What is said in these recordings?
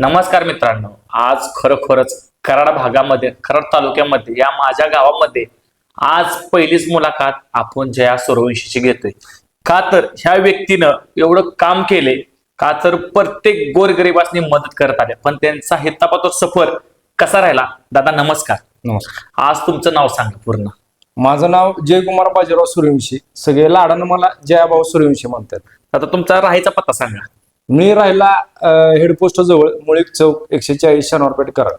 नमस्कार मित्रांनो. आज खरोखरच कराड भागामध्ये कराड तालुक्यामध्ये या माझ्या गावामध्ये आज पहिलीच मुलाखत आपण जया सूर्यवंशीची घेतोय. का तर ह्या व्यक्तीनं एवढं काम केले का तर प्रत्येक गोरगरिबासनी मदत करत आले पण त्यांचा हितापातो सफर कसा राहिला? दादा नमस्कार. नमस्कार. आज तुमचं नाव सांगा पूर्ण. माझं नाव जयकुमार बाजीराव सूर्यवंशी सगळे लाडानं मला जयाभाऊ सूर्यवंशी म्हणतात. आता तुमचा राहायचा पत्ता सांगा. मी राहिला हेडपोस्ट जवळ मुळीक चौक एकशे चाळीस शनिवारपेठ कराड.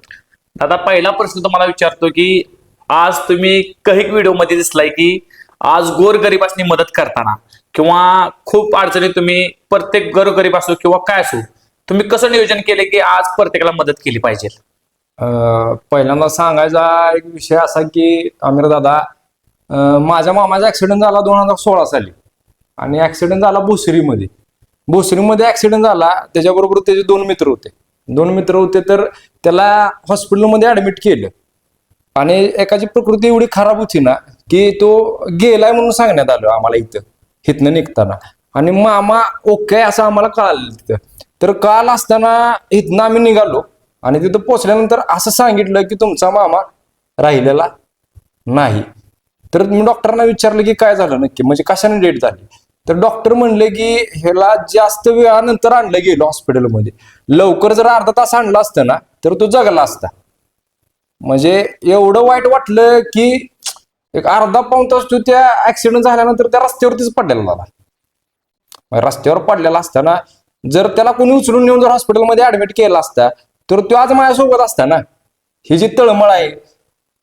दादा पहिला प्रश्न तुम्हाला विचारतो की आज तुम्ही काही व्हिडिओमध्ये दिसलाय की आज गोरगरीबासनी मदत करताना किंवा खूप अडचणी तुम्ही प्रत्येक गोरगरीब असो किंवा काय असो तुम्ही कसं नियोजन केले की आज प्रत्येकाला मदत केली पाहिजे? अं, पहिल्यांदा सांगायचा एक विषय असा की आमिर दादा माझ्या मामाचा ऍक्सिडेंट झाला दोन हजार सोळा साली. आणि ऍक्सिडेंट झाला भोसरीमध्ये. भोसरीमध्ये ऍक्सिडेंट झाला त्याच्याबरोबर त्याचे दोन मित्र होते. दोन मित्र होते तर त्याला हॉस्पिटलमध्ये ऍडमिट केलं. आणि एकाची प्रकृती एवढी खराब होती ना की तो गेलाय म्हणून सांगण्यात आलं आम्हाला इथं हिथनं निघताना. आणि मामा ओके असं आम्हाला कळालं तिथं. तर काल असताना इथनं आम्ही निघालो आणि तिथं पोचल्यानंतर असं सांगितलं की तुमचा मामा राहिलेला नाही. तर मी डॉक्टरांना विचारलं की काय झालं नक्की? म्हणजे कशाने डेट झाली? तर डॉक्टर म्हणले की ह्याला जास्त वेळानंतर आणलं गेलं हॉस्पिटलमध्ये. लवकर जर अर्धा तास आणला असतं ना तर तो जगला असता. म्हणजे एवढं वाईट वाटलं की एक अर्धा पाऊन तास तो त्या ऍक्सिडेंट झाल्यानंतर त्या रस्त्यावरतीच पडलेला झाला रस्त्यावर पडलेला असताना जर त्याला कोणी उचलून नेऊन जर हॉस्पिटलमध्ये ऍडमिट केला असता तर तो आज माझ्यासोबत असता ना. ही जी तळमळ आहे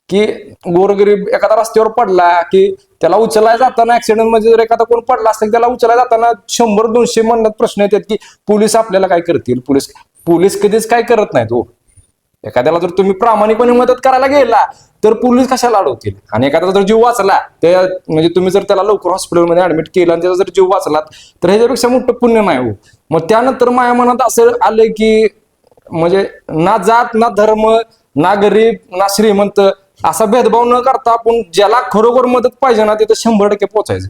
की गोरगरीब एखादा रस्त्यावर पडला की त्याला उचलाय जाताना ऍक्सिडेंट म्हणजे जर एखादा कोण पडला असेल त्याला उचलाय जाताना शंभर दोनशे म्हणण्यात प्रश्न येतात की पोलीस आपल्याला काय करतील? पोलीस पोलीस कधीच काय करत नाहीत हो. एखाद्याला जर तुम्ही प्रामाणिकपणे मदत करायला गेला तर पोलीस कशाला अडवतील? आणि एखाद्याचा जर जीव वाचला त्या म्हणजे तुम्ही जर त्याला लवकर हॉस्पिटलमध्ये ऍडमिट केलं आणि त्याचा जर जीव वाचलात तर ह्याच्यापेक्षा मोठं पुण्य नाही हो. मग त्यानंतर माझ्या मनात असं आलं की म्हणजे ना जात ना धर्म ना गरीब ना श्रीमंत असा भेदभाव न करता आपण ज्याला खरोखर मदत पाहिजे ना तिथं शंभर टक्के पोहोचायचं.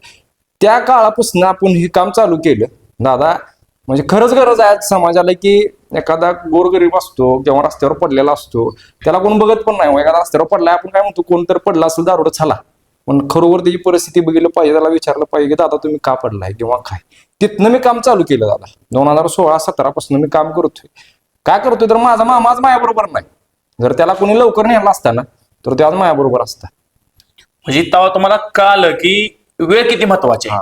त्या काळापासून आपण हे काम चालू केलं. दादा म्हणजे खरंच गरज आहे समाजाला की एखादा गोरगरीब असतो किंवा रस्त्यावर पडलेला असतो त्याला कोण बघत पण नाही. एखादा रस्त्यावर पडलाय आपण काय म्हणतो कोण तर पडला असेल दारोड झाला पण खरोखर त्याची परिस्थिती बघितलं पाहिजे त्याला विचारलं पाहिजे की दादा तुम्ही का पडलाय किंवा काय? तिथनं मी काम चालू केलं दादा. दोन हजार सोळा सतरा पासून मी काम करतोय. काय करतोय तर माझा मामा आज माझ्याबरोबर नाही. जर त्याला कोणी लवकर नेला असता ना तर ते आज माझ्याबरोबर असता. म्हणजे तेव्हा तुम्हाला कळालं की वेळ किती महत्वाची आहे.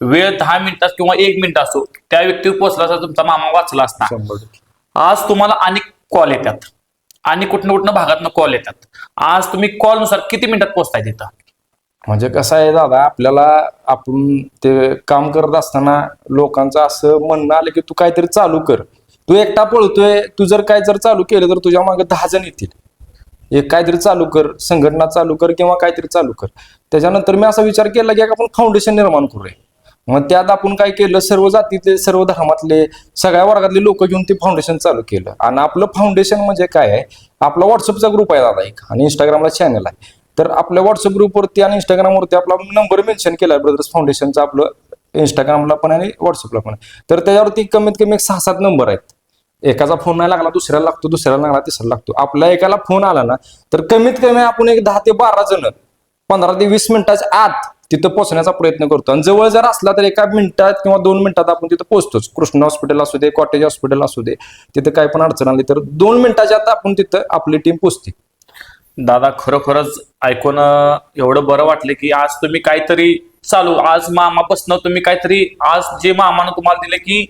वेळ दहा मिनिटात किंवा एक मिनिट असो त्या व्यक्तीवर पोहोचला असता तुमचा मामा वाचला असता. आज तुम्हाला अनेक कॉल येतात. आणि कुठनं कुठनं भागातनं कॉल येतात. आज तुम्ही कॉलनुसार किती मिनिटात पोहोचताय तिथं? म्हणजे कसं आहे दादा आपल्याला आपण ते काम करत असताना लोकांचं असं म्हणणं आलं की तू काहीतरी चालू कर. तू एकटा पळतोय तू जर काय जर चालू केलं तर तुझ्या मागे दहा जण येतील. एक काहीतरी चालू कर संघटना चालू कर किंवा काहीतरी चालू कर. त्याच्यानंतर मी असा विचार केला की आपण फाउंडेशन निर्माण करूया. मग त्यात आपण काय केलं सर्व जातीतले सर्व धर्मातले सगळ्या वर्गातले लोक घेऊन ते फाउंडेशन चालू केलं. आणि आपलं फाउंडेशन म्हणजे काय आहे? आपला व्हॉट्सअपचा ग्रुप आहे दादा एक आणि इंस्टाग्रामला चॅनल आहे. तर आपल्या व्हॉट्सअप ग्रुपवरती आणि इंस्टाग्रामवरती आपला नंबर मेन्शन केला आहे ब्रदर्स फाउंडेशनचा आपलं इंस्टाग्रामला पण आणि व्हॉट्सअपला पण. तर त्याच्यावरती कमीत कमी एक सहा सात नंबर आहेत. एकाचा फोन नाही लागला दुसऱ्याला लागतो दुसऱ्याला लागला तिसऱ्याला लागतो. आपल्या एकाला फोन आला ना तर कमीत कमी आपण एक दहा ते बारा जण पंधरा ते वीस मिनिटाच्या आत तिथं पोहोचण्याचा प्रयत्न करतो. आणि जवळ जर असला तर एका मिनिटात किंवा दोन मिनिटात आपण तिथं पोहोचतोच. कृष्ण हॉस्पिटल असू दे कॉटेज हॉस्पिटल असू दे तिथं काय पण अडचण आली तर दोन मिनिटाच्या आत आपण तिथं आपली टीम पोचते दादा खरोखरच ऐकून एवढं बरं वाटलं की आज तुम्ही काहीतरी चालू आज मामापासून तुम्ही काहीतरी आज जे मामानं तुम्हाला दिले की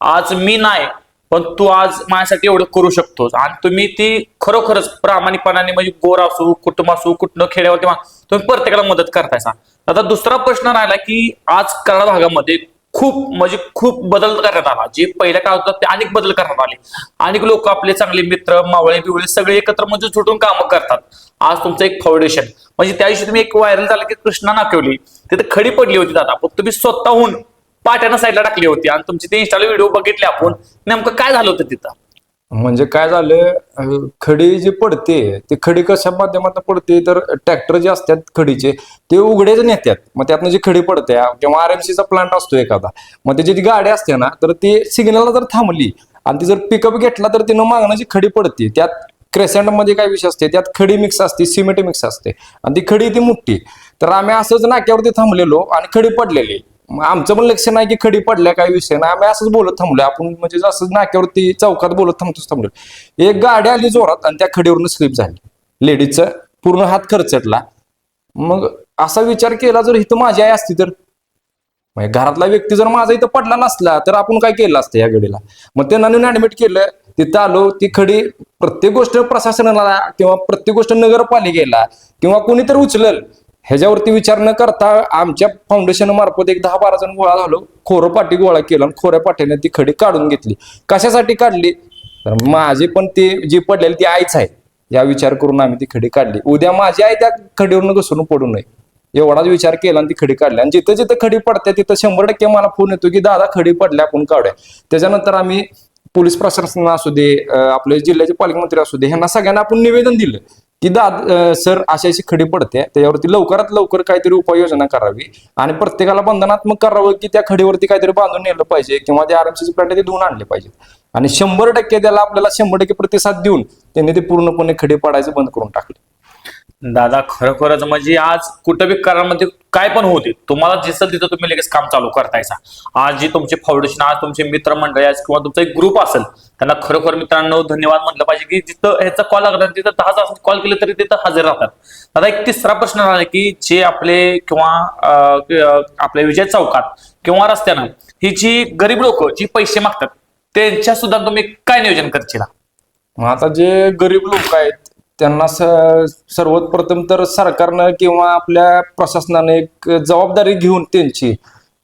आज मी नाही पण तू आज माझ्यासाठी एवढं करू शकतोस. आणि तुम्ही ती खरोखरच प्रामाणिकपणाने म्हणजे गोर असू कुटुंब असू कुठनं खेड्यावरती मा- तुम्ही प्रत्येकाला मदत करतायसा आता दुसरा प्रश्न राहिला की आज कराड भागामध्ये खूप म्हणजे खूप बदल करण्यात आला. जे पहिल्या काळात होतं ते अनेक बदल करण्यात आले. अनेक लोक आपले चांगले मित्र मावळे बिवळे सगळे एकत्र म्हणजे झुटून कामं करतात. आज तुमचं एक फाउंडेशन म्हणजे त्या दिवशी तुम्ही एक व्हायरल झालं की कृष्णा नाकवली. तिथे खडी पडली होती दादा. पण तुम्ही स्वतःहून पाट्यानं साईडला टाकली होती आणि तुमची ते इंस्टाला व्हिडिओ बघितले आपण. नेमकं काय झालं होतं तिथं? म्हणजे काय झालं खडी जी पडते ती खडी कशा माध्यमातून पडते? तर ट्रॅक्टर जे असतात खडीचे ते उघडेच नेतात मग त्यातनं जी खडी पडते किंवा आर एम सीचा प्लांट असतो एखादा मग त्याची जी गाडी असते ना तर ती सिग्नलला जर थांबली आणि ती जर पिकअप घेतला तर तिनं मागण्याची खडी पडते त्यात क्रेसेंटमध्ये काय विषय असते? त्यात खडी मिक्स असते सिमेंट मिक्स असते. आणि ती खडी ती मोठी तर आम्ही असंच नाक्यावरती थांबलेलो आणि खडी पडलेली. आमचं पण लक्ष नाही की खडी पडल्या काय विषय नाही. आम्ही असंच बोलत थांबलो आपण म्हणजे असंच नाक्यावरती चौकात बोलत थांबतोच थांबलो एक गाडी आली जोरात आणि त्या खडीवरून स्लिप झाली. लेडीजचा पूर्ण हात खर्चटला. मग असा विचार केला जर इथं माझी आई असती तर? म्हणजे घरातला व्यक्ती जर माझा इथं पडला नसला तर आपण काय केलं असतं या घडीला? मग त्यांना नेऊन ऍडमिट केलं तिथं आलो ती खडी प्रत्येक गोष्ट प्रशासनाला किंवा प्रत्येक गोष्ट नगरपालिकेला किंवा कोणीतरी उचलल. ह्याच्यावरती विचार न करता आमच्या फाउंडेशन मार्फत एक दहा बारा जण गोळा झालो. खोरं पाठी गोळा केला आणि खोऱ्या पाठीने ती खडी काढून घेतली. कशासाठी काढली? तर माझी पण ती जी पडलेली ती आईच आहे. या विचार करून आम्ही ती खडी काढली. उद्या माझी आई त्या खडीवरून घसरून पडू नये. एवढाच विचार केला आणि ती खडी काढली. आणि जिथं जिथं खडी पडते तिथं शंभर टक्के मला फोन येतो की दादा खडी पडल्या आपण काढूया. त्याच्यानंतर आम्ही पोलीस प्रशासन असू दे आपले जिल्ह्याचे पालकमंत्री असू दे ह्यांना सगळ्यांना आपण निवेदन दिलं. की दाद सर अशी अशी खडी पडते त्याच्यावरती लवकरात लवकर काहीतरी उपाययोजना करावी. आणि प्रत्येकाला बंधनात्मक करावं की त्या खडीवरती काहीतरी बांधून नेलं पाहिजे किंवा ते आरएमसीचे प्लॅट ते धुवून आणले पाहिजेत आणि शंभर टक्के त्याला आपल्याला शंभर टक्के प्रतिसाद देऊन त्यांनी ते पूर्णपणे खडे पडायचं बंद करून टाकले. दादा खरोखरच म्हणजे आज कुठं बी काय पण होते तुम्हाला दिसल तिथं तुम्ही लगेच काम चालू करतायचा आज जे तुमचे फाउंडेशन आज तुमचे मित्रमंडळी आज किंवा तुमचा एक ग्रुप असेल त्यांना खरोखर मित्रांनो धन्यवाद म्हटलं पाहिजे की जिथं ह्याचा कॉल लागला तिथं दहा तास कॉल केले तरी तिथं हजर राहतात. आता एक तिसरा प्रश्न राहिला की जे आपले किंवा आपल्या विजय चौकात किंवा रस्त्यानं ही जी गरीब लोक जी पैसे मागतात त्यांच्या सुद्धा तुम्ही काय नियोजन करशील? आता जे गरीब लोक आहेत त्यांना स- तर सरकारनं किंवा आपल्या प्रशासनाने एक जबाबदारी घेऊन त्यांची.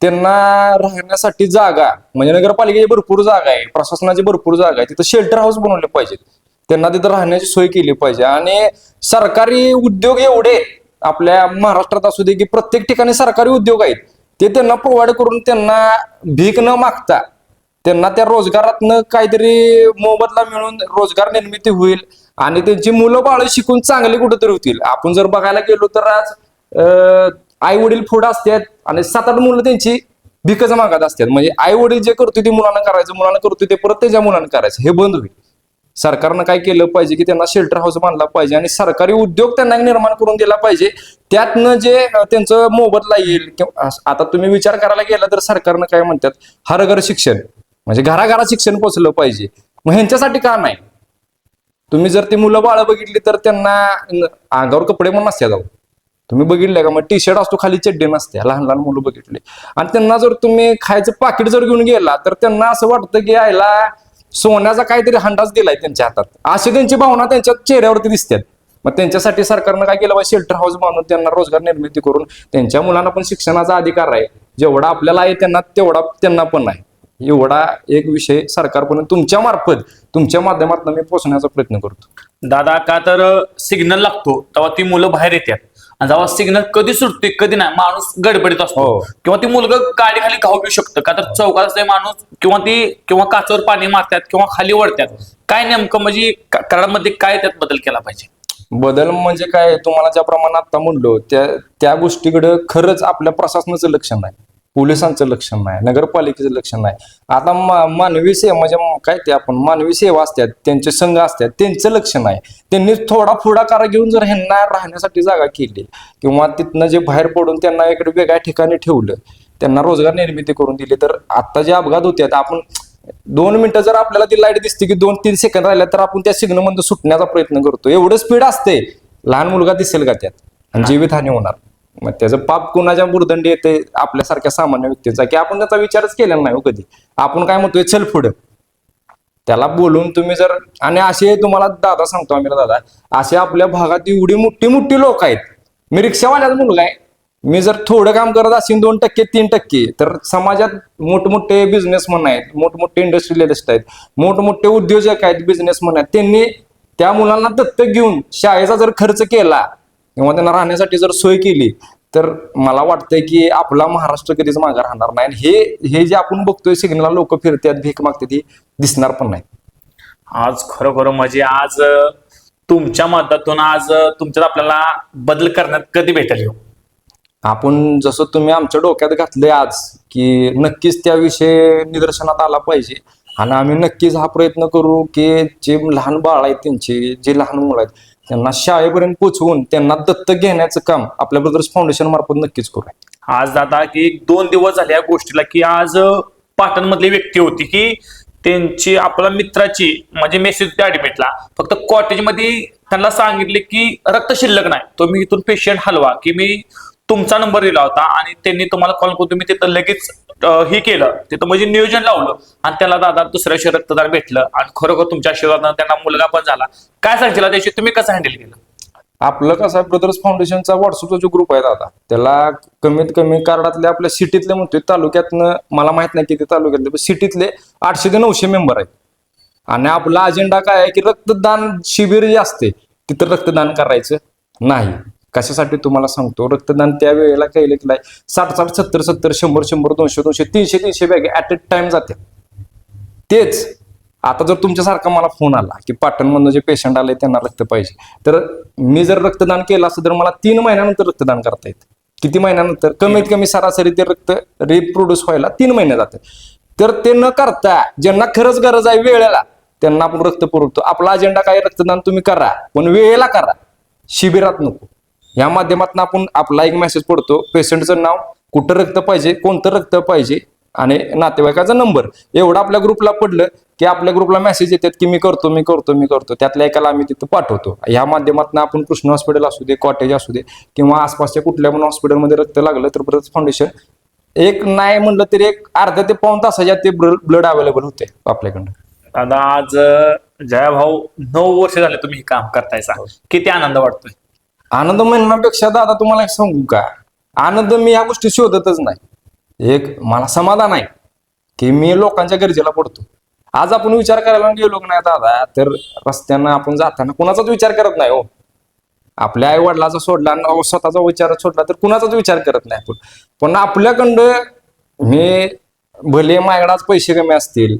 त्यांना राहण्यासाठी जागा म्हणजे नगरपालिकेची भरपूर जागा आहे प्रशासनाची भरपूर जागा आहे. तिथं शेल्टर हाऊस बनवले पाहिजेत. त्यांना तिथं राहण्याची सोय केली पाहिजे. आणि सरकारी उद्योग एवढे आपल्या महाराष्ट्रात असू दे की प्रत्येक ठिकाणी सरकारी उद्योग आहेत ते त्यांना प्रोव्हाइड करून त्यांना भीक न मागता त्यांना त्या रोजगारातनं काहीतरी मोबदला मिळून रोजगार निर्मिती होईल. आणि त्यांची मुलं बाळ शिकून चांगली कुठेतरी होतील. आपण जर बघायला गेलो तर आज आई वडील फुड असतात आणि सात आठ मुलं त्यांची भिकच मागत असतात. म्हणजे आई वडील जे करतो ते मुलांना करायचं मुलांना करतो ते परत त्याच्या मुलांना करायचं. हे बंद होईल. सरकारनं काय केलं पाहिजे की त्यांना शेल्टर हाऊस बांधला पाहिजे आणि सरकारी उद्योग त्यांना निर्माण करून दिला पाहिजे. त्यातनं जे त्यांचं मोबदला येईल किंवा आता तुम्ही विचार करायला गेला तर सरकारनं काय म्हणतात? हर घर शिक्षण. म्हणजे घराघरात शिक्षण पोचलं पाहिजे. मग ह्यांच्यासाठी का नाही? तुम्ही जर ती मुलं बाळ बघितली तर त्यांना अंगावर कपडे पण नसतात जाऊ. तुम्ही बघितले का? मग टी शर्ट असतो खाली चड्डी नसते लहान लहान मुलं बघितले. आणि त्यांना जर तुम्ही खायचं पाकिट जर घेऊन गेला तर त्यांना असं वाटतं की यायला सोन्याचा काहीतरी हंडाच दिलाय त्यांच्या हातात. अशी त्यांची भावना त्यांच्या चेहऱ्यावरती दिसतात मग त्यांच्यासाठी सरकारनं काय केलं पाहिजे शेल्टर हाऊस बांधून त्यांना रोजगार निर्मिती करून त्यांच्या मुलांना पण शिक्षणाचा अधिकार आहे. जेवढा आपल्याला आहे त्यांना तेवढा त्यांना पण आहे. एवढा एक विषय सरकारपर्यंत तुमच्या मार्फत तुमच्या माध्यमातून मी पोहोचण्याचा प्रयत्न करतो. दादा का तर सिग्नल लागतो तेव्हा ती मुलं बाहेर येतात. आणि जेव्हा सिग्नल कधी सुटते कधी नाही माणूस गडबडीत असतो. हो. किंवा ती मुलगा गाडी खाली घाऊ घेऊ शकतं. का तर चौकात असते माणूस किंवा ती किंवा काचवर पाणी मारतात किंवा खाली वळतात काय नेमकं म्हणजे क- करारामध्ये काय त्यात बदल केला पाहिजे? बदल म्हणजे काय? तुम्हाला ज्या प्रमाणात आता म्हणलो त्या त्या गोष्टीकडे खरंच आपल्या प्रशासनाचं लक्ष नाही. पोलिसांचं लक्ष नाही नगरपालिकेचं लक्ष नाही. आता मा- मानवी सेवा म्हणजे काय ते आपण मानवी सेवा असतात त्यांचे संघ असतात त्यांचं लक्ष नाही. त्यांनी थोडा पुढाकार घेऊन जर ह्यांना राहण्यासाठी जागा केली किंवा तिथनं जे बाहेर पडून त्यांना इकडे वेगळ्या ठिकाणी ठेवलं त्यांना रोजगार निर्मिती करून दिली तर आता जे अपघात होते आपण दोन मिनिटं जर आपल्याला ती लाइट दिसते की दोन तीन सेकंद राहिल्या तर आपण त्या सिग्नलमध्ये सुटण्याचा प्रयत्न करतो. एवढं स्पीड असते लहान मुलगा दिसेल का त्यात? आणि जीवितहानी होणार. मग त्याचं पाप कुणाच्या बुरदंडी येते? आपल्यासारख्या सामान्य व्यक्तीचा. की आपण त्याचा विचारच केलेला नाही हो कधी. आपण काय म्हणतोय? चल पुढं. त्याला बोलून तुम्ही जर आणि असे तुम्हाला दादा सांगतो आम्ही दादा. असे आपल्या भागात एवढी मोठी मोठी लोक आहेत. मी रिक्षावाल्याचा मुलगा आहे. मी जर थोडं काम करत असेल दोन टक्के तीन टक्के तर समाजात मोठमोठे बिझनेसमन आहेत मोठमोठे इंडस्ट्रियलिस्ट आहेत मोठमोठे उद्योजक आहेत बिझनेसमन आहेत. त्यांनी त्या मुलांना दत्तक घेऊन शाळेचा जर खर्च केला किंवा त्यांना राहण्यासाठी जर सोय केली तर मला वाटतंय की आपला महाराष्ट्र कधीच मागे राहणार नाही. आणि हे हे जे आपण बघतोय सिग्नलला लोक फिरतात भीक मागतात ही दिसणार पण नाही. आज खरोखर म्हणजे आज तुमच्या मदतातून आज तुमच्यात आपल्याला बदल करण्यात कधी भेटेल ह्यो? आपण जसं तुम्ही आमच्या डोक्यात घातले आज की नक्कीच त्याविषयी निदर्शनात आला पाहिजे. आणि आम्ही नक्कीच हा प्रयत्न करू की जे लहान बाळ आहेत त्यांचे जे लहान मुलं आहेत त्यांना शाळेपर्यंत पोहोचवून त्यांना दत्तक घेण्याचं काम आपल्या ब्रदर्स फाउंडेशन मार्फत नक्कीच करू. आज दादा की एक दोन दिवस झाले या गोष्टीला की आज पाटणमधली व्यक्ती होती की त्यांची आपल्या मित्राची म्हणजे मेसेज होती ऍडमिटला फक्त कॉटेजमध्ये त्यांना सांगितले की रक्त शिल्लक नाही. तुम्ही इथून पेशंट हलवा की मी तुमचा नंबर दिला होता आणि त्यांनी तुम्हाला कॉल करून तुम्ही तिथं लगेच हे केलं. तिथं म्हणजे नियोजन लावलं आणि त्याला दादा दुसऱ्या दिवशी रक्तदान भेटलं आणि खरोखर तुमच्या आशीर्वादानं त्यांना मुलगा पण झाला. काय सांगितलं त्याशी तुम्ही कसं हँडल केलं? आपलं कसं आहे ब्रदर्स फाउंडेशनचा व्हॉट्सअपचा जो ग्रुप आहे दादा त्याला कमीत कमी कार्डातले आपल्या सिटीतले म्हणतोय तालुक्यातनं मला माहीत नाही किती तालुक्यातले पण सिटीतले आठशे ते नऊशे मेंबर आहेत. आणि आपला अजेंडा काय आहे की रक्तदान शिबिर जे असते तिथं रक्तदान करायचं नाही. कशासाठी तुम्हाला सांगतो? रक्तदान त्या वेळेला केलं की साठ साठ सत्तर सत्तर शंभर शंभर दोनशे दोनशे तीनशे तीनशे बॅग ऍट अ टाइम जाते तेच. आता जर तुमच्यासारखा मला फोन आला की पाटणमधनं जे पेशंट आले त्यांना रक्त पाहिजे. तर मी जर रक्तदान केलं असतं तर मला तीन महिन्यानंतर रक्तदान करता येतं. किती महिन्यानंतर? कमीत कमी सरासरी ते रक्त रिप्रोड्यूस व्हायला तीन महिने जाते. तर ते न करता ज्यांना खरंच गरज आहे वेळेला त्यांना आपण रक्त पुरवतो. आपला अजेंडा काय? रक्तदान तुम्ही करा. पण वेळेला करा. शिबिरात नको. या माध्यमातून आपण आपला एक मेसेज पडतो. पेशंटचं नाव कुठं रक्त पाहिजे कोणतं रक्त पाहिजे आणि नातेवाईकाचा नंबर एवढं आपल्या ग्रुपला पडलं की आपल्या ग्रुपला मेसेज येतात की मी करतो मी करतो मी करतो. त्यातल्या एकाला आम्ही तिथं पाठवतो. ह्या माध्यमातून आपण कृष्ण हॉस्पिटल असू दे कॉटेज असू दे किंवा आसपासच्या कुठल्या पण हॉस्पिटलमध्ये रक्त लागलं तर ब्रदर्स फाउंडेशन एक नाही म्हणलं तरी एक अर्ध्या ते पाऊन तासाच्या ते ब्लड अवेलेबल होते आपल्याकडं दादा आज जया भाऊ नऊ वर्ष झाले तुम्ही हे काम करतायचा किती आनंद वाटतोय? आनंद म्हणण्यापेक्षा दादा तुम्हाला एक सांगू का? आनंद मी या गोष्टी शोधतच नाही. एक मला समाधान आहे की मी लोकांच्या गरजेला पडतो. आज आपण विचार करायला गेलो नाही दादा तर रस्त्यानं आपण जाताना कुणाचाच विचार करत नाही हो. आपल्या आई वडिलाचा सोडला आणि स्वतःचा विचार सोडला तर कुणाचाच विचार करत नाही आपण. पण आपल्याकडं मी भले माझ्याकडे पैसे कमी असतील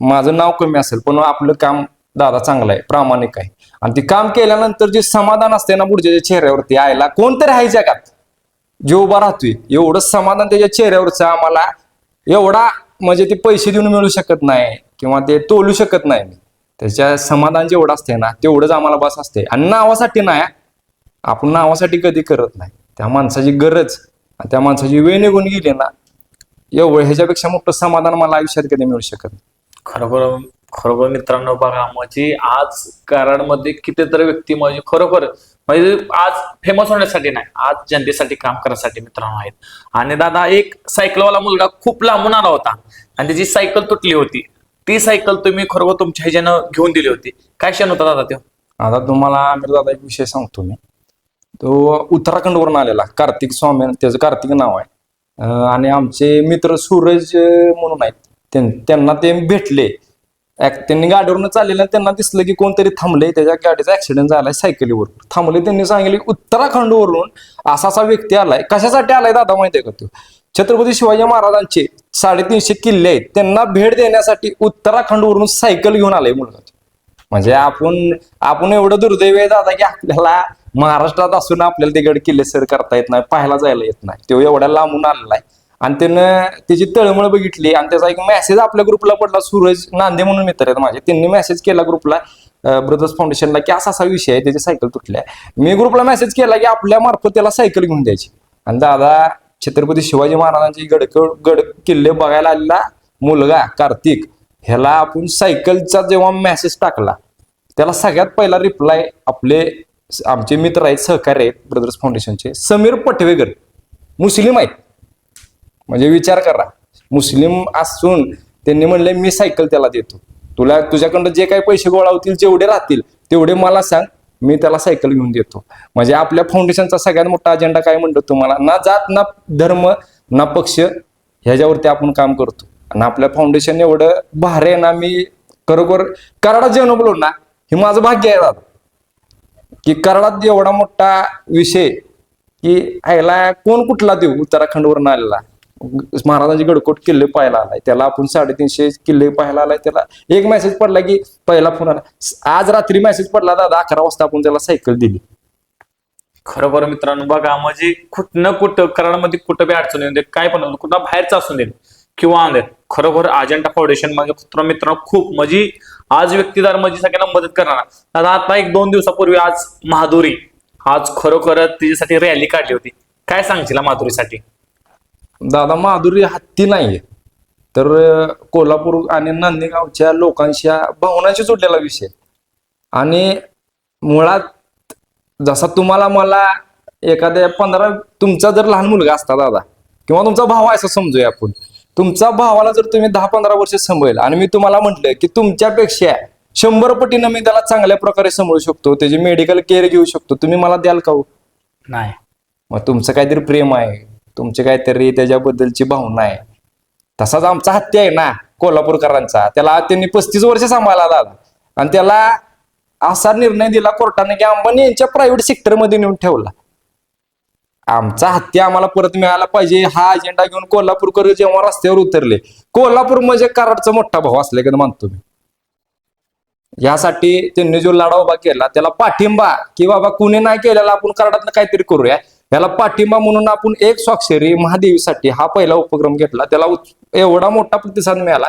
माझं नाव कमी असेल पण आपलं काम दादा चांगला आहे प्रामाणिक आहे. आणि ते काम केल्यानंतर जे समाधान असते ना पुढच्या चेहऱ्यावरती आयला कोणतरी आहे जगात. जे उभा राहतोय एवढं समाधान त्याच्या चेहऱ्यावरचं आम्हाला एवढा म्हणजे ते पैसे देऊन मिळू शकत नाही किंवा ते तोलू शकत नाही. मी त्याच्या समाधान जेवढं असते ना तेवढंच आम्हाला बस असते आणि नावासाठी नाही आपण नावासाठी कधी करत नाही. त्या माणसाची गरज आणि त्या माणसाची वेळ निघून गेली ना एवढं ह्याच्यापेक्षा मोठं समाधान मला आयुष्यात कधी मिळू शकत नाही. खरोखर खरोखर मित्रांनो बघा म्हणजे आज कराडमध्ये कितीतरी व्यक्ती म्हणजे खरोखर म्हणजे आज फेमस होण्यासाठी नाही आज जनतेसाठी काम करण्यासाठी मित्रांनो आहेत. आणि दादा एक सायकलवाला मुलगा खूप लांबून आला होता आणि त्याची सायकल तुटली होती. ती सायकल तुम्ही खरोखर तुमच्या ह्याच्यानं घेऊन दिली होती. काय क्षण होता दादा तो? आता तुम्हाला आमिर दादा एक विषय सांगतो मी. तो उत्तराखंडवरून आलेला कार्तिक स्वामी त्याचं कार्तिक नाव आहे. आणि आमचे मित्र सूरज म्हणून आहेत. त्यां- त्यांना ते भेटले. त्यांनी गाडीवरून चाललेलं त्यांना दिसलं की कोणतरी थांबले त्याच्या गाडीचा ऍक्सिडेंट झालाय सायकलीवर थांबले त्यांनी सांगितले उत्तराखंडवरून असा असा व्यक्ती आलाय. कशासाठी आलाय दादा माहितीये का तो? छत्रपती शिवाजी महाराजांचे साडेतीनशे किल्ले आहेत. त्यांना भेट देण्यासाठी उत्तराखंडवरून सायकल घेऊन आलाय मुलगा म्हणजे आपण आपण एवढं दुर्दैव आहे दादा की आपल्याला महाराष्ट्रात असून आपल्याला ते गड किल्ले सर करता येत नाही पाहायला जायला येत नाही. तो एवढ्या लांबून आलेला आहे. आणि त्यानं त्याची तळमळ बघितली आणि त्याचा एक मेसेज आपल्या ग्रुपला पडला सूरज नांदे म्हणून मित्र आहेत माझे. त्यांनी मेसेज केला ग्रुपला ब्रदर्स फाउंडेशनला की असा असा विषय आहे त्याची सायकल तुटल्या मी ग्रुपला मेसेज केला की आपल्या मार्फत त्याला सायकल घेऊन द्यायची. आणि दादा छत्रपती शिवाजी महाराजांची गडक गड किल्ले बघायला आलेला मुलगा कार्तिक ह्याला आपण सायकलचा जेव्हा मेसेज टाकला त्याला सगळ्यात पहिला रिप्लाय आपले आमचे मित्र आहेत सहकारी आहेत ब्रदर्स फाउंडेशनचे समीर पटवेकर मुस्लिम आहेत. म्हणजे विचार करा. मुस्लिम असून त्यांनी म्हणले मी सायकल त्याला देतो. तुला तुझ्याकडं जे काही पैसे गोळा होतील जेवढे राहतील तेवढे मला सांग. मी त्याला सायकल घेऊन देतो. म्हणजे आपल्या फाउंडेशनचा सगळ्यात मोठा अजेंडा काय म्हणतो तुम्हाला? ना जात ना धर्म ना पक्ष ह्याच्यावरती आपण काम करतो. आणि आपल्या फाउंडेशन एवढं भारी आहे ना मी खरोखर कराडा जेवण बोलू ना हे माझं भाग्य आहे दादा. की कराडात एवढा मोठा विषय की ह्याला कोण कुठला देऊ उत्तराखंडवरून आलेला? महाराजांची गडकोट किल्ले पाहायला आलाय. त्याला आपण साडेतीनशे किल्ले पाहायला आलाय. त्याला एक मेसेज पडला की पहिला फोन आला. आज रात्री मेसेज पडला दादा अकरा वाजता आपण त्याला सायकल दिली. खरोखर मित्रांनो बघा म्हणजे कुठं कुठं कराडमध्ये कुठं बी अडचण येऊन दे काय पण कुठं बाहेरचं असून दे किंवा आणले खरोखर अजंटा फाउंडेशन म्हणजे मित्रांनो खूप म्हणजे आज व्यक्तीदार म्हणजे सगळ्यांना मदत करणार. आता आता एक दोन दिवसापूर्वी आज महादुरी आज खरोखर तिच्यासाठी रॅली काढली होती. काय सांगशील माधुरीसाठी? दादा माधुरी हत्ती नाहीये. तर कोल्हापूर आणि नांदेगावच्या लोकांच्या भावनाशी जोडलेला विषय. आणि मुळात जसा तुम्हाला मला एखाद्या पंधरा तुमचा जर लहान मुलगा असता दादा किंवा तुमचा भाव आहे असं समजूया आपण. तुमचा भावाला जर तुम्ही दहा पंधरा वर्ष सांभाळेल आणि मी तुम्हाला म्हटलं की तुमच्यापेक्षा शंभर पटीनं मी त्याला चांगल्या प्रकारे सांभाळू शकतो त्याची मेडिकल केअर घेऊ शकतो तुम्ही मला द्याल का हो? नाही. मग तुमचं काहीतरी प्रेम आहे. तुमची काहीतरी त्याच्याबद्दलची भावना आहे. तसाच आमचा हत्या आहे ना कोल्हापूरकरांचा. त्याला त्यांनी पस्तीस वर्ष सांभाळला आणि त्याला असा निर्णय दिला कोर्टाने की अंबानी यांच्या प्रायव्हेट सेक्टरमध्ये नेऊन ठेवला. आमचा हत्या आम्हाला परत मिळाला पाहिजे हा अजेंडा घेऊन कोल्हापूरकर जेव्हा रस्त्यावर उतरले. कोल्हापूर म्हणजे कराडचा मोठा भाऊ असल्याकडे मानतो मी. यासाठी त्यांनी जो लढा उभा केला त्याला पाठिंबा की बाबा कुणी नाही केलेला आपण कराडातनं काहीतरी करूया. याला पाठिंबा म्हणून आपण एक स्वाक्षरी महादेवीसाठी हा पहिला उपक्रम घेतला. त्याला एवढा मोठा प्रतिसाद मिळाला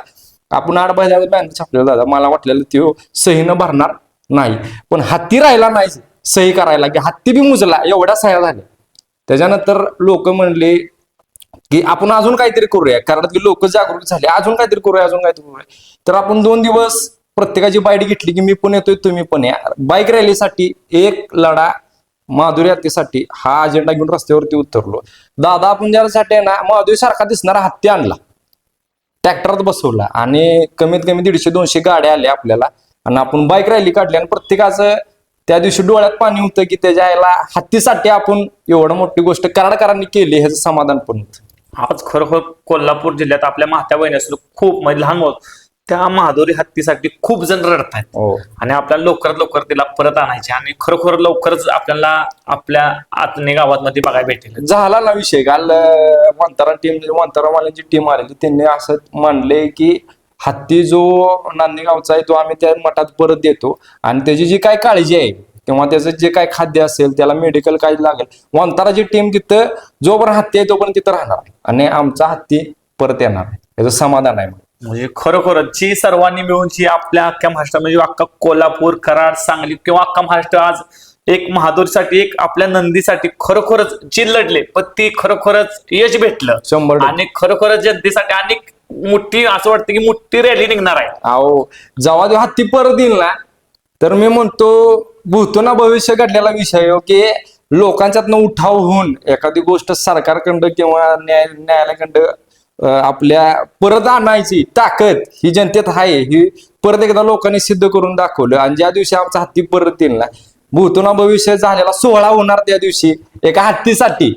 आपण आठ बाजार बँक छापलेला दादा. मला वाटलेलं तो सहीनं भरणार नाही. पण हत्ती राहिला नाही सही करायला. की हत्ती बी मुजला एवढ्या सह्या झाल्या. त्याच्यानंतर लोक म्हणले की आपण अजून काहीतरी करूया. कारण की लोक जागृत झाले. अजून काहीतरी करूया अजून काहीतरी करूया. तर आपण दोन दिवस प्रत्येकाची बाईट घेतली की मी पण येतोय तुम्ही पण या. बाईक रॅलीसाठी एक लढा माधुरी हत्तीसाठी हा अजेंडा घेऊन रस्त्यावरती उतरलो. दादा आपण आहे ना माधुरी सारखा दिसणारा हत्ती आणला. ट्रॅक्टरात बसवला आणि कमीत कमी दीडशे दोनशे गाड्या आल्या आपल्याला. आणि आपण बाईक रॅली काढली आणि प्रत्येकाचं त्या दिवशी डोळ्यात पाणी होतं की त्याच्या आईला हत्तीसाठी आपण एवढं मोठी गोष्ट कराडकरांनी केली ह्याचं समाधान पण होतं. आज खरोखर कोल्हापूर जिल्ह्यात आपल्या मात्या बहिणी असलो खूप म्हणजे लहान होत त्या महादोरी हत्तीसाठी खूप जण रडत आहेत हो. आणि आपल्याला लवकरात लवकर तिला परत आणायचे आणि खरोखर लवकरच आपल्याला आपल्या आतने गावात बघायला भेटेल. झाला ना विषय. काल मंतारा टीम मंतारावाल्यांची टीम आलेली. त्यांनी असं मानले की हत्ती जो नांदेगावचा आहे तो आम्ही त्या मठात परत देतो. आणि त्याची जी काय काळजी आहे किंवा त्याचं जे काय खाद्य असेल त्याला मेडिकल काय लागेल. वंताराची टीम तिथं जोपर्यंत हत्ती आहे तोपर्यंत तिथं राहणार आणि आमचा हत्ती परत येणार याचं समाधान आहे. म्हणजे खरोखरच जी सर्वांनी मिळून जी आपल्या अख्ख्या महाराष्ट्र म्हणजे अख्खा कोल्हापूर कराड सांगली किंवा अख्खा महाराष्ट्र आज एक महादोरीसाठी एक आपल्या नंदीसाठी खरोखरच जी लढले पण ती खरोखरच यश भेटलं शंभर. आणि खरोखरच जनतेसाठी अनेक मोठी असं वाटतं की मोठी रॅली निघणार आहे अहो जेव्हा तो हत्ती परत येईल ना तर मी म्हणतो भूतोना भविष्य घडलेला विषय हो की लोकांच्यातनं उठाव होऊन एखादी गोष्ट सरकारकडं किंवा न्याय न्यायालयाकडं आपल्या परत आणायची ताकद ही जनतेत आहे. ही परत एकदा लोकांनी सिद्ध करून दाखवलं. आणि ज्या दिवशी आमचा हत्ती परत येईल ना भूतुना भविष्य झालेला सोहळा होणार त्या दिवशी. एका हत्तीसाठी.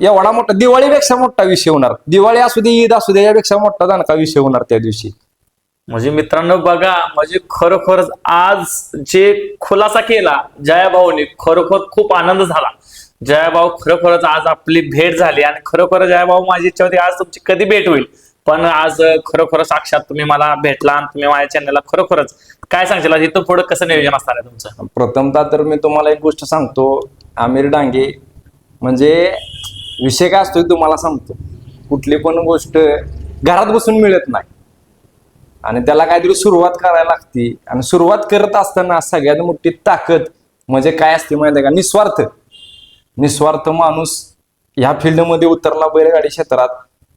एवढा मोठा दिवाळीपेक्षा मोठा विषय होणार. दिवाळी असू दे ईद असू दे यापेक्षा मोठा जाणका विषय होणार त्या दिवशी. म्हणजे मित्रांनो बघा म्हणजे खरोखरच आज जे खुलासा केला जयाभाऊने. खरोखर खूप आनंद झाला. जयाभाऊ खरोखरच आज आपली भेट झाली आणि खरोखर जयाभाऊ माझी इच्छा होती आज तुमची कधी भेट होईल? पण आज खरोखर साक्षात तुम्ही मला भेटला आणि तुम्ही माझ्या चॅनलला खरोखरच काय सांगशील? इथं पुढे कसं नियोजन असणार आहे तुमचं? प्रथमतः तर मी तुम्हाला एक गोष्ट सांगतो आमिर डांगे म्हणजे विषय काय असतो तुम्हाला सांगतो. कुठली पण गोष्ट घरात बसून मिळत नाही. आणि त्याला काहीतरी सुरुवात करायला लागते. आणि सुरुवात करत असताना सगळ्यात मोठी ताकद म्हणजे काय असते माहिती आहे का? निस्वार्थ. निस्वार्थ माणूस ह्या फील्डमध्ये उतरला बैलगाडी क्षेत्रात.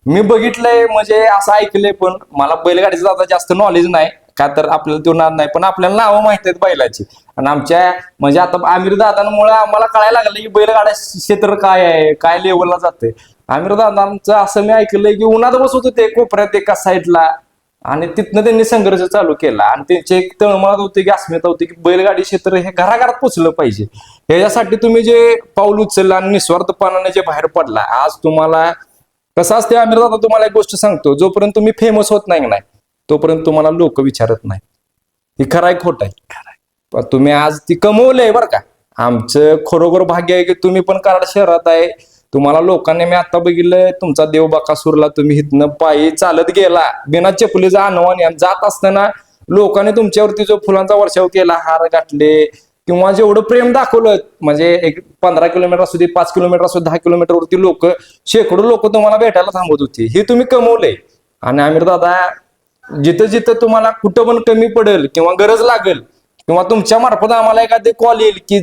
मी बघितलंय म्हणजे असं ऐकलंय पण मला बैलगाडीचं आता जास्त नॉलेज नाही. का तर आपल्याला तो नाद नाही पण आपल्याला नावं माहीत आहेत बैलाची. आणि आमच्या म्हणजे आता आमिर दादांमुळे आम्हाला कळायला लागलं की बैलगाड्या क्षेत्र काय आहे काय लेवलला जाते आमिर दादांचं असं मी ऐकलंय की उन्हात बसत होते कोपऱ्यात एका साईडला आणि तिथनं त्यांनी संघर्ष चालू केला. आणि त्यांचे एक तळमळत होते की अस्मिता होती की बैलगाडी क्षेत्र हे घराघरात पोचलं पाहिजे. ह्याच्यासाठी तुम्ही जे पाऊल उचललं आणि निस्वार्थपणाने जे बाहेर पडला आज तुम्हाला कसं असते आमिर दादा तुम्हाला एक गोष्ट सांगतो. जोपर्यंत तुम्ही फेमस होत नाही ना तोपर्यंत तुम्हाला लोक विचारत नाही. ही खरं आहे खोट आहे. पण तुम्ही आज ती कमवलंय बरं का. आमचं खरोखर भाग्य आहे की तुम्ही पण कराड शहरात आहे. तुम्हाला लोकांनी मी आता बघितलं तुमचा देव बाकासूरला तुम्ही इथनं पायी चालत गेला. बिना चपलीचा अनवानी आणि जात असताना लोकांनी तुमच्यावरती जो फुलांचा वर्षाव केला हार गाठले किंवा जेवढं प्रेम दाखवलं म्हणजे एक पंधरा किलोमीटर असू दे पाच किलोमीटर असू दहा किलोमीटर वरती लोक शेकडो लोक तुम्हाला भेटायला थांबत होती. हे तुम्ही कमवलंय. आणि आमिर दादा जिथं जिथं तुम्हाला कुठं पण कमी पडेल किंवा गरज लागेल किंवा तुमच्या मार्फत आम्हाला एखादी कॉल येईल की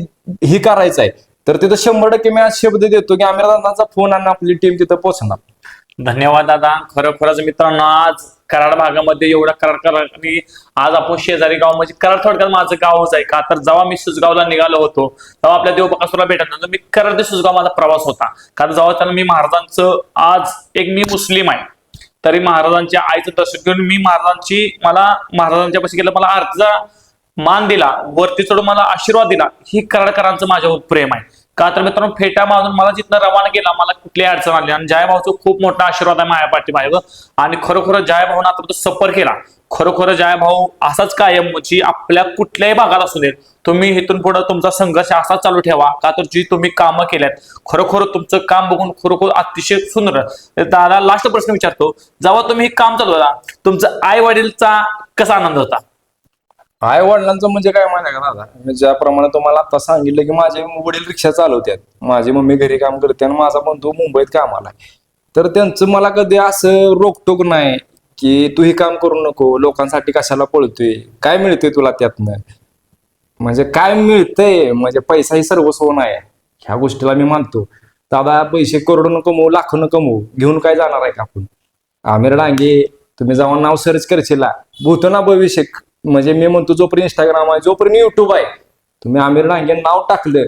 ही करायचं आहे तर तिथं शंभर टक्के मी आज शब्द देतो की आमिर दादांचा फोन आणि आपली टीम तिथं पोहोचणार. धन्यवाद दादा. खरोखरच मित्रांनो आज कराड भागामध्ये एवढा कराड कराड आज आपण शेजारी गाव म्हणजे कराड थोडक्यात माझं गावच आहे का? तर जेव्हा मी सुजगावला निघालो होतो तेव्हा आपल्या देवबाकासुरला भेटत नव्हतं. मी कराड ते सुजगाव माझा प्रवास होता. कारण जेव्हा त्यांना मी महाराजांचं आज एक मी मुस्लिम आहे. तरी महाराजांच्या आईचं दर्शन घेऊन मी महाराजांची मला महाराजांच्या पाशी गेलं मला आरतीचा मान दिला वरती चढून मला आशीर्वाद दिला. ही कराडकरांचं माझ्यावर प्रेम आहे. का तर मित्रांनो फेटा मारून मला जिथनं रवाना केला मला कुठलीही अडचण आली आणि जय भाऊचं खूप मोठा आशीर्वाद आहे माझ्या पाठीमागं. आणि खरोखर जय भाऊनं आता सफर केला. खरोखर जय भाऊ असाच कायम जी आपल्या कुठल्याही भागात असू देत तुम्ही इथून पुढे तुमचा संघर्ष असाच चालू ठेवा का तर जी तुम्ही कामं केल्यात खरोखर तुमचं काम बघून खरोखर अतिशय सुंदर. दादा लास्ट प्रश्न विचारतो. जेव्हा तुम्ही हे काम चालवता तुमचा आई वडीलचा कसा आनंद होता? आई वडिलांचं म्हणजे काय माहिती का दादा? मी ज्याप्रमाणे तुम्हाला आता सांगितलं की माझे वडील रिक्षा चालवतात माझी मम्मी घरी काम करते आणि माझा बंधू मुंबईत कामाला आहे. तर त्यांचं मला कधी असं रोकटोक नाही की तू हे काम करू नको लोकांसाठी कशाला पळतोय? काय मिळतंय तुला त्यातनं? म्हणजे काय मिळतंय? म्हणजे पैसा ही सर्वस्व नाही. ह्या गोष्टीला मी मानतो. दादा पैसे करोडनं कमवू लाखोनं कमवू घेऊन काय जाणार आहे का आपण? आमिर डांगे तुम्ही जाऊन नाव सर्च करशील. भूतना भविष्य. म्हणजे मी म्हणतो जोपर्यंत इंस्टाग्राम आहे जोपर्यंत युट्यूब आहे तुम्ही आमिर डांगे नाव टाकलं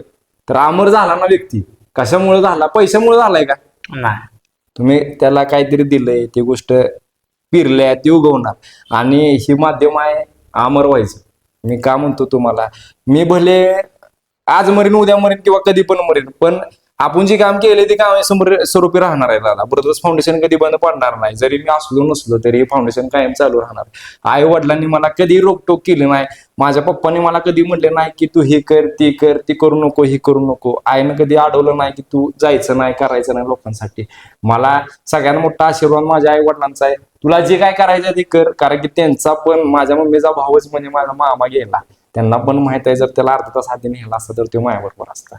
तर अमर झाला ना व्यक्ती. कशामुळे झाला? पैशामुळे झालाय का? नाही. तुम्ही त्याला काहीतरी दिलंय ती गोष्ट पिरल्या ती उगवणार. आणि ही माध्यम आहे अमर व्हायचं. मी का म्हणतो तुम्हाला मी भले आज मरीन उद्या मरीन किंवा कधी पण मरीन पण आपण जे काम केले ते काम समोर स्वरूपी राहणार आहे दादा. ब्रदर्स फाउंडेशन कधी बंद पडणार नाही. जरी मी असलो नसलो तरी फाउंडेशन कायम चालू राहणार. आई वडिलांनी मला कधी रोकटोक केली नाही. माझ्या पप्पांनी मला कधी म्हटले नाही की तू हे कर ते कर ते करू नको हे करू नको. आईनं कधी अडवलं नाही की तू जायचं नाही करायचं नाही लोकांसाठी. मला सगळ्यात मोठा आशीर्वाद माझ्या आई वडिलांचा आहे. तुला जे काय करायचं ते कर. कारण की त्यांचा पण माझ्या मम्मीचा भावच म्हणजे माझा मामा गेला. त्यांना पण माहीत आहे जर त्याला अर्धा तास आधी नेला असता तर तो माझ्याबरोबर असता.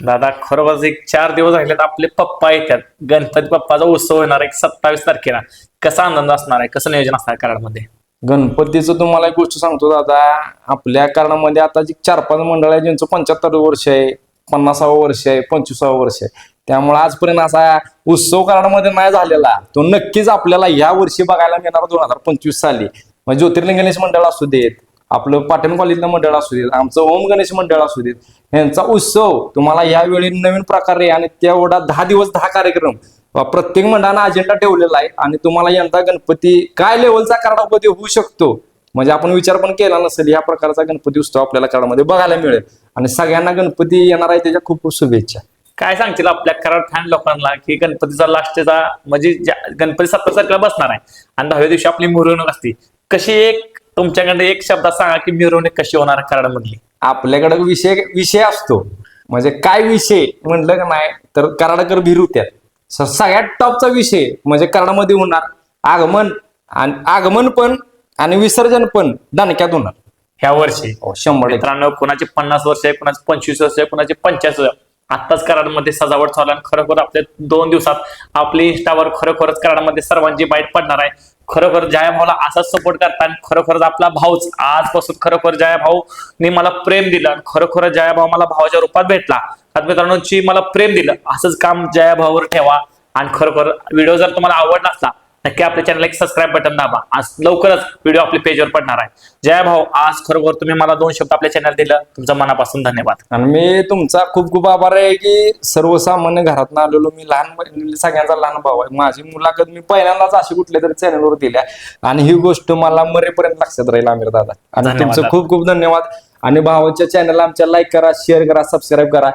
दादा खरोखरच एक चार दिवस राहिलेत आपले पप्पा येतात. गणपती पप्पाचा उत्सव होणार आहे सत्तावीस तारखेला. कसा आनंद असणार आहे? कसं नियोजन असणार कराडमध्ये? गणपतीचं तुम्हाला एक गोष्ट सांगतो दादा. आपल्या कारणामध्ये आता जी चार पाच मंडळ आहे ज्यांचं पंच्याहत्तर वर्ष आहे पन्नासावं वर्ष आहे पंचवीसावं वर्ष आहे त्यामुळे आजपर्यंत असा उत्सव कराडमध्ये नाही झालेला. तो नक्कीच आपल्याला या वर्षी बघायला मिळणार दोन हजार पंचवीस साली. म्हणजे ज्योतिर्लिंग गणेश मंडळ असू देत आपलं पाटण कॉलेजला मंडळ असू देत आमचं ओम गणेश मंडळ असू देत यांचा उत्सव तुम्हाला यावेळी नवीन प्रकारे आणि तेवढा दहा दिवस दहा कार्यक्रम प्रत्येक मंडळानं अजेंडा ठेवलेला आहे आणि तुम्हाला यंदा गणपती काय लेवलचा कराडामध्ये होऊ शकतो? म्हणजे आपण विचार पण केला नसेल या प्रकारचा गणपती उत्सव आपल्याला कराडामध्ये बघायला मिळेल. आणि सगळ्यांना गणपती येणार आहे त्याच्या खूप खूप शुभेच्छा. काय सांगतील आपल्या कराड फॅन लोकांना की गणपतीचा लास्टचा म्हणजे गणपती सत्तर तारखेला बसणार आहे. आणि दहाव्या दिवशी आपली मिरवणूक असते. कशी एक तुमच्याकडे एक शब्दात सांगा की मिरवणूक कशी होणार कराड मधली आपल्याकडे विषय विषय असतो. म्हणजे काय विषय? म्हणलं का नाही तर कराडकर भिरुत्यात सगळ्यात टॉपचा विषय म्हणजे कराडामध्ये होणार आगमन आणि आगमन पण आणि विसर्जन पण दणक्यात होणार. ह्या वर्षी. हो, शंभर मित्रांनो कुणाची पन्नास वर्ष आहे कुणाची पंचवीस वर्ष आहे कुणाची पंचाळीस वर्ष आत्ताच कराडमध्ये सजावट चालू आणि खरोखर आपल्या दोन दिवसात आपली इंस्टावर खरोखरच कराडमध्ये सर्वांची बाईट पडणार आहे. खरोखर जया भाऊला असाच सपोर्ट करता आणि खरोखरच आपला भाऊच. आजपासून खरोखर जया भाऊने मला प्रेम दिलं आणि खरोखर जया भाऊ मला भावाच्या रूपात भेटला. आज मित्रांनो मला प्रेम दिलं असंच काम जया भाऊवर ठेवा. आणि खरोखर व्हिडिओ जर तुम्हाला आवडला असला नक्की आपल्या चॅनलला एक सबस्क्राईब बटन दाबा. आज लवकरच व्हिडिओ आपल्या पेजवर पडणार आहे. जय भाऊ आज खरोखर तुम्ही मला दोन शब्द आपल्या चॅनल दिलं. तुमचं मनापासून धन्यवाद. आणि मी तुमचा खूप खूप आभार आहे की सर्वसामान्य घरातनं आलेलो मी लहान सगळ्यांचा लहान भाऊ आहे. माझी मुलाखत मी पहिल्यांदाच अशी कुठल्या तरी चॅनलवर दिल्या. आणि ही गोष्ट मला मरेपर्यंत लक्षात राहील आमिर दादा. आणि तुमचं. खूप खूप धन्यवाद. आणि भावाच्या चॅनलला आमच्या लाईक करा शेअर करा सबस्क्राईब करा.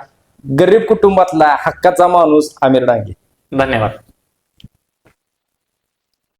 गरीब कुटुंबातला हक्काचा माणूस आमिर डांगे. धन्यवाद.